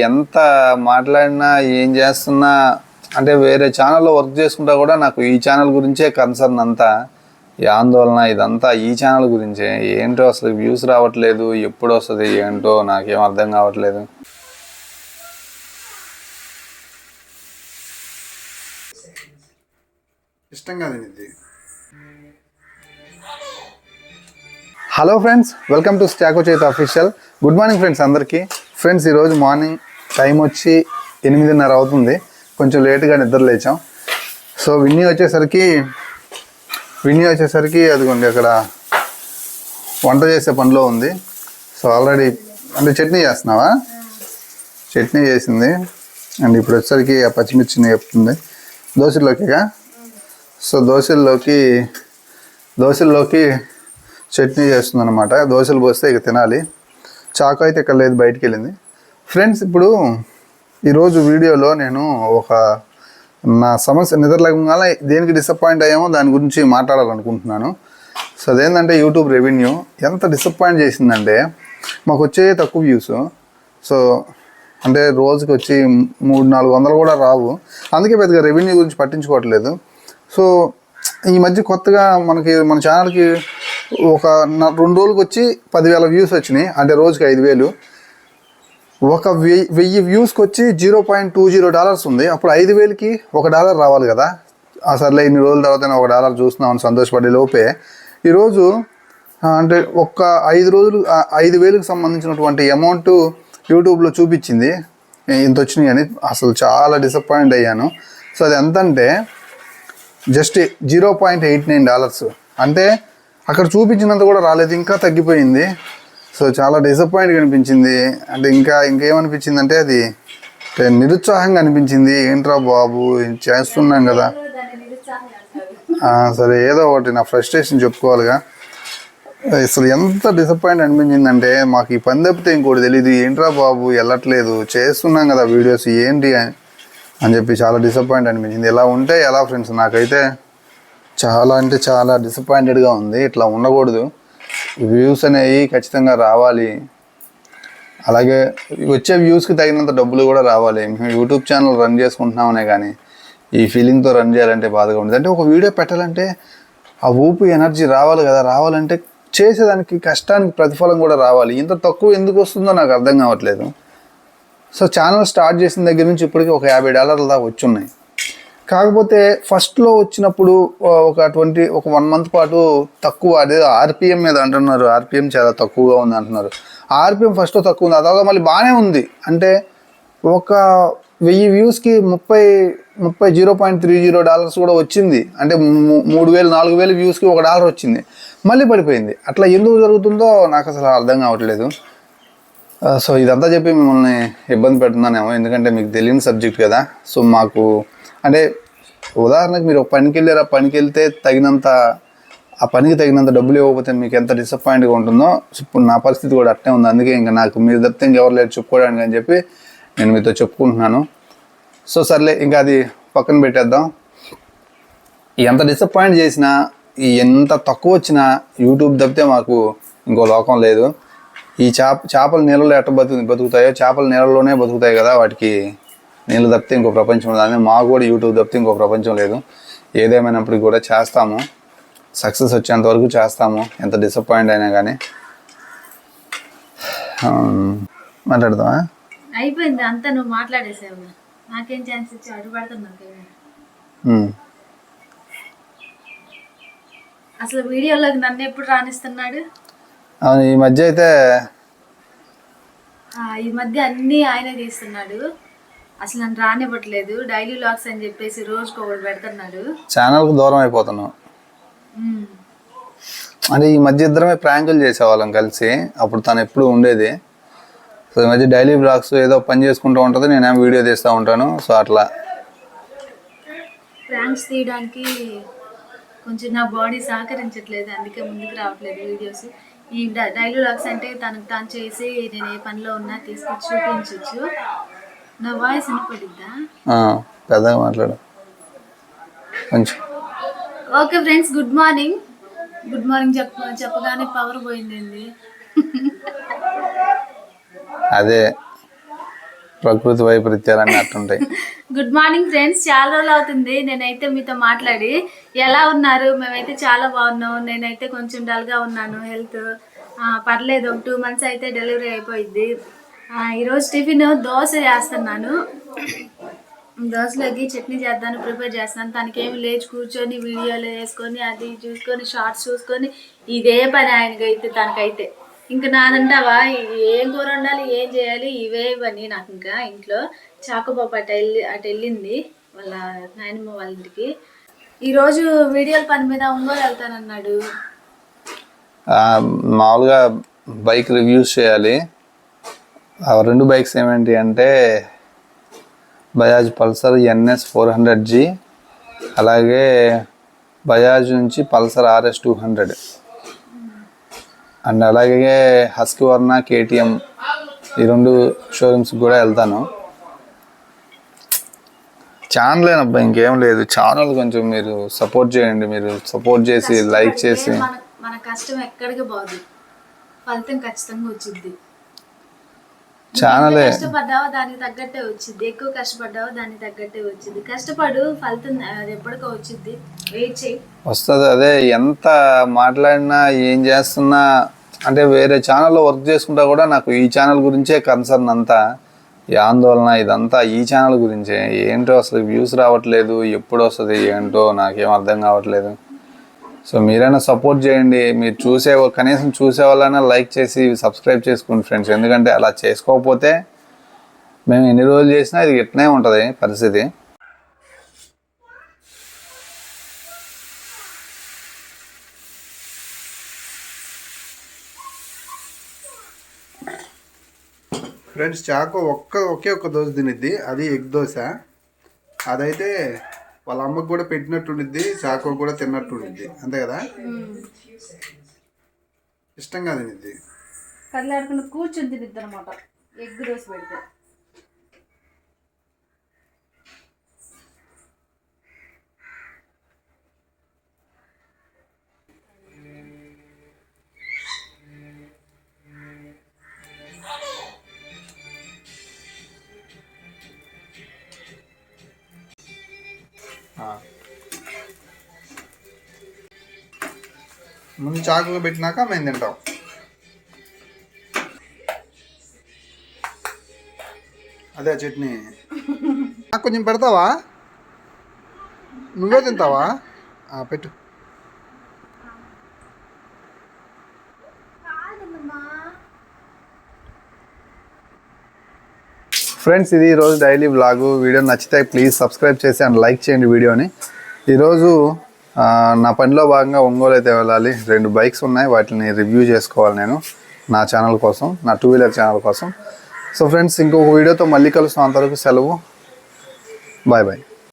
ఎంత మాట్లాడినా ఏం చేస్తున్నా అంటే వేరే ఛానల్లో వర్క్ చేసుకుంటా కూడా నాకు ఈ ఛానల్ గురించే కన్సర్న్ అంతా. ఈ ఆందోళన ఇదంతా ఈ ఛానల్ గురించే. ఏంటో అసలు వ్యూస్ రావట్లేదు ఎప్పుడు వస్తుంది ఏంటో నాకేం అర్థం కావట్లేదు. ఇష్టం కాదు ఇది హలో ఫ్రెండ్స్ వెల్కమ్ టు స్టాకో చేత అఫీషియల్ గుడ్ మార్నింగ్ ఫ్రెండ్స్ అందరికీ. ఫ్రెండ్స్ ఈరోజు మార్నింగ్ టైం వచ్చి ఎనిమిదిన్నర అవుతుంది. కొంచెం లేట్గా నిద్ర లేచాం. సో విన్నీ వచ్చేసరికి విన్నీ వచ్చేసరికి అదిగోండి అక్కడ వంట చేసే పనిలో ఉంది. సో ఆల్రెడీ అంటే చట్నీ చేస్తున్నావా? చట్నీ చేసింది. అండ్ ఇప్పుడు వచ్చేసరికి ఆ పచ్చిమిర్చిని చెప్తుంది దోశల్లోకిగా? సో దోశల్లోకి దోశల్లోకి చట్నీ చేస్తుంది అనమాట దోశలు పోస్తే ఇక తినాలి. చాకు అయితే ఇక్కడ లేదు బయటికి వెళ్ళింది. ఫ్రెండ్స్ ఇప్పుడు ఈరోజు వీడియోలో నేను ఒక నా సమస్య నిద్రలేకుండా దేనికి డిసప్పాయింట్ అయ్యామో దాని గురించి మాట్లాడాలనుకుంటున్నాను. సో అదేంటంటే యూట్యూబ్ రెవెన్యూ ఎంత డిసప్పాయింట్ చేసిందంటే మాకు వచ్చే తక్కువ వ్యూస్ సో అంటే రోజుకి వచ్చి మూడు నాలుగు వందలు కూడా రావు. అందుకే పెద్దగా రెవెన్యూ గురించి పట్టించుకోవట్లేదు. సో ఈ మధ్య కొత్తగా మనకి మన ఛానల్కి ఒక రెండు రోజులకు వచ్చి పదివేల వ్యూస్ వచ్చినాయి. అంటే రోజుకి ఐదు వేలు. ఒక వెయ్యి వెయ్యి వ్యూస్కి వచ్చి zero point two zero dollars ఉంది. అప్పుడు ఐదు వేలకి ఒక డాలర్ రావాలి కదా. ఆ సర్లే ఇన్ని రోజుల తర్వాత ఒక డాలర్ చూస్తున్నామని సంతోషపడే లోపే ఈరోజు అంటే ఒక్క ఐదు రోజులు ఐదు వేలకు సంబంధించినటువంటి అమౌంట్ యూట్యూబ్లో చూపించింది. ఇంత వచ్చినాయి అని అసలు చాలా డిసప్పాయింట్ అయ్యాను. సో అది ఎంత అంటే just zero point eight nine dollars. అంటే అక్కడ చూపించినంత కూడా రాలేదు ఇంకా తగ్గిపోయింది. సో చాలా డిసప్పాయింట్ అనిపించింది. అంటే ఇంకా ఇంకేమనిపించింది అంటే అది నిరుత్సాహంగా అనిపించింది. ఏంట్రా బాబు చేస్తున్నాం కదా. సరే ఏదో ఒకటి నా ఫ్రస్ట్రేషన్ చెప్పుకోవాలిగా. అసలు ఎంత డిసప్పాయింట్ అనిపించిందంటే మాకు ఈ పని తప్పితే ఇంకోటి తెలియదు ఏంట్రా బాబు వెళ్ళట్లేదు. చేస్తున్నాం కదా వీడియోస్ ఏంటి అని అని చెప్పి చాలా డిసప్పాయింట్ అనిపించింది. ఇలా ఉంటే ఎలా ఫ్రెండ్స్ నాకైతే చాలా అంటే చాలా డిసప్పాయింటెడ్గా ఉంది. ఇట్లా ఉండకూడదు. వ్యూస్ అనేవి ఖచ్చితంగా రావాలి. అలాగే వచ్చే వ్యూస్కి తగినంత డబ్బులు కూడా రావాలి. మేము యూట్యూబ్ ఛానల్ రన్ చేసుకుంటున్నామనే కానీ ఈ ఫీలింగ్తో రన్ చేయాలంటే బాధగా ఉండదు. అంటే ఒక వీడియో పెట్టాలంటే ఆ ఊపు ఎనర్జీ రావాలి కదా. రావాలంటే చేసేదానికి కష్టానికి ప్రతిఫలం కూడా రావాలి. ఇంత తక్కువ ఎందుకు వస్తుందో నాకు అర్థం కావట్లేదు. సో ఛానల్ స్టార్ట్ చేసిన దగ్గర నుంచి ఇప్పటికి ఒక యాభై డాలర్ల దాకా వచ్చి ఉన్నాయి కాకపోతే ఫస్ట్లో వచ్చినప్పుడు ఒక ట్వంటీ ఒక వన్ మంత్ పాటు తక్కువ అదే ఆర్పిఎం మీద అంటున్నారు. ఆర్పిఎం చాలా తక్కువగా ఉంది అంటున్నారు. ఆర్పిఎం ఫస్ట్ తక్కువ ఉంది. ఆ తర్వాత మళ్ళీ బాగానే ఉంది. అంటే ఒక వెయ్యి వ్యూస్కి ముప్పై ముప్పై zero point three zero dollars కూడా వచ్చింది. అంటే మూడు వేలు నాలుగు వేలు వ్యూస్కి ఒక డాలర్ వచ్చింది. మళ్ళీ పడిపోయింది. అట్లా ఎందుకు జరుగుతుందో నాకు అసలు అర్థం కావట్లేదు. సో ఇదంతా చెప్పి మిమ్మల్ని ఇబ్బంది పెడుతున్నానేమో. ఎందుకంటే మీకు తెలియని సబ్జెక్ట్ కదా. సో మాకు అంటే ఉదాహరణకు మీరు ఒక పనికి వెళ్ళారు ఆ పనికి వెళ్తే తగినంత ఆ పనికి తగినంత డబ్బులు ఇవ్వకపోతే మీకు ఎంత డిసప్పాయింట్గా ఉంటుందో ఇప్పుడు నా పరిస్థితి కూడా అట్టే ఉంది. అందుకే ఇంకా నాకు మీరు తప్పితే ఇంకెవరు లేరు చెప్పుకోవడానికి అని చెప్పి నేను మీతో చెప్పుకుంటున్నాను. సో సర్లే ఇంకా అది పక్కన పెట్టేద్దాం. ఎంత డిసప్పాయింట్ చేసినా ఎంత తక్కువ వచ్చినా యూట్యూబ్ తప్పితే మాకు ఇంకో లోకం లేదు. ఈ చేప చేపలు నీళ్ళలో ఎట్ట బతుకు బతుకుతాయో చేపలు నీళ్ళలోనే బతుకుతాయి కదా వాటికి. నీళ్ళు తప్పితే ఇంకో ప్రపంచం అదే మాకు కూడా యూట్యూబ్ తప్పితే ఇంకో ప్రపంచం లేదు. ఏదేమైనప్పటికీ కూడా చేస్తాము. సక్సెస్ వచ్చేంత వరకు చేస్తాము. ఎంత డిసప్పాయింట్ అయినా కానీ మాట్లాడదామా? అయిపోయింది. అంతా నువ్వు మాట్లాడేసావు. నాకేం ఛాన్స్ ఇచ్చి అడుగుపడుతున్నావు ఉమ్. అసలు వీడియోలోకి నన్ను ఎప్పుడు రాణిస్తున్నాడు అవును ఈ మధ్య అయితే ఈ మధ్య అన్నీ ఆయనే తీస్తున్నాడు అసలు నన్ను రానివ్వట్లేదు. డైలీ లాగ్స్ అని చెప్పేసి రోజుకి ఒకటి పెడుతున్నాడు. ఛానల్కు దూరం అయిపోతున్నాం. అంటే ఈ మధ్య ఇద్దరమే ప్రాంకులు చేసేవాళ్ళం కలిసి. అప్పుడు తను ఎప్పుడు ఉండేది. సో ఈ మధ్య డైలీ బ్లాగ్స్ ఏదో పని చేసుకుంటూ ఉంటుంది నేనేం వీడియో తీస్తూ ఉంటాను. సో అట్లా. ప్రాంక్స్ తీయడానికి కొంచెం నా బాడీ సహకరించట్లేదు అందుకే ముందుకు రావట్లేదు వీడియోస్. ఈ డైలీ లాగ్స్ అంటే తనకు తాను చేసి నేను ఏ పనిలో ఉన్నా తీసుకొచ్చి చూపించవచ్చు నా వాయిస్ పెద్దగా మాట్లాడు. కొంచెం okay friends good morning. Good morning చెప్ప చెప్పగానే పవర్ పోయిందండి. అదే ప్రకృతి వైపరీత్యాలన్నీ అట్టుంటాయి. గుడ్ మార్నింగ్ ఫ్రెండ్స్ చాలా రోజులు అవుతుంది. నేనైతే మీతో మాట్లాడి ఎలా ఉన్నారు? మేమైతే చాలా బాగున్నాం. నేనైతే కొంచెం డల్గా ఉన్నాను హెల్త్. పర్లేదు. ఒక టూ మంత్స్ అయితే డెలివరీ అయిపోయింది ఈరోజు టిఫిన్ దోశ చేస్తున్నాను. దోశలోకి చట్నీ చేద్దాను ప్రిపేర్ చేస్తాను తనకేమి లేచి కూర్చొని వీడియోలు వేసుకొని అది చూసుకొని షార్ట్స్ చూసుకొని ఇదే పని ఆయనకైతే అయితే తనకైతే. ఇంకా నాదంటావా ఏం కూర వండాలి ఏం చేయాలి ఇవే పని నాకు ఇంకా ఇంట్లో. చాకుపాప అటు వెళ్ళి అటు వెళ్ళింది వాళ్ళ నాయనమ్మ వాళ్ళ ఇంటికి. ఈరోజు వీడియోల పని మీద ఒంగోలు వెళ్తానన్నాడు. మామూలుగా బైక్ రివ్యూస్ చేయాలి. ఆ రెండు బైక్స్ ఏమేంటి అంటే Bajaj pulsar NS four hundred G అలాగే బజాజ్ నుంచి pulsar RS two hundred. And అలాగే హస్కి వర్ణ కేటీఎం ఈ రెండు షోరూమ్స్కి కూడా వెళ్తాను. ఛానల్ అబ్బా ఇంకేం లేదు. ఛానల్ కొంచెం మీరు సపోర్ట్ చేయండి మీరు సపోర్ట్ చేసి లైక్ చేసి. మన కష్టం ఎక్కడికి పోదు. ఫలితం ఖచ్చితంగా వచ్చింది ఛానలే కష్టపడ్డావో? దానికి తగ్గట్టే వచ్చింది. ఎక్కువ కష్టపడ్డావో? దానికి తగ్గట్టే వచ్చింది. కష్టపడు ఫలితం అది ఎప్పటికో వచ్చింది. వెయిట్ చేయి వస్తుంది అదే ఎంత మాట్లాడినా ఏం చేస్తున్నా అంటే వేరే ఛానల్లో వర్క్ చేసుకుంటా కూడా నాకు ఈ ఛానల్ గురించే కన్సర్న్ అంతా. ఈ ఆందోళన ఇదంతా ఈ ఛానల్ గురించే. ఏంటో అసలు వ్యూస్ రావట్లేదు ఎప్పుడు వస్తుంది ఏంటో నాకేం అర్థం కావట్లేదు. సో మీరైనా సపోర్ట్ చేయండి. మీరు చూసే కనీసం చూసే వాళ్ళైనా లైక్ చేసి సబ్స్క్రైబ్ చేసుకోండి ఫ్రెండ్స్ ఎందుకంటే అలా చేసుకోకపోతే మేము ఎన్ని రోజులు చేసినా ఇది ఇట్నే ఉంటుంది పరిస్థితి. ఫ్రెండ్స్ చాకో ఒక్క ఒకే ఒక్క దోశ తినిద్ది. అది ఎగ్ దోశ. అదైతే వాళ్ళ అమ్మకు కూడా పెట్టినట్టుండిద్ది చాకో కూడా తిన్నట్టుండిద్ది. అంతే కదా? ఇష్టంగా తినిద్ది. కళ్ళాడుకుని కూర్చొని తినిద్ది అనమాట ఎగ్ దోశ పెడితే. ముందు చాకుగా పెట్టినాక మేము తింటాం. అదే చట్నీ. నాకు కొంచెం పెడతావా? నువ్వే తింటావా? పెట్టు. ఫ్రెండ్స్ ఇది ఈరోజు డైలీ బ్లాగు వీడియో నచ్చితే ప్లీజ్ సబ్స్క్రైబ్ చేసి అండ్ లైక్ చేయండి వీడియోని. ఈరోజు నా పనిలో భాగంగా ఒంగోలు అయితే వెళ్ళాలి. రెండు బైక్స్ ఉన్నాయి. వాటిని రివ్యూ చేసుకోవాలి నేను నా ఛానల్ కోసం నా టూ వీలర్ ఛానల్ కోసం. సో ఫ్రెండ్స్ ఇంకొక వీడియోతో మళ్ళీ కలుస్తాం. అంతవరకు సెలవు. Bye bye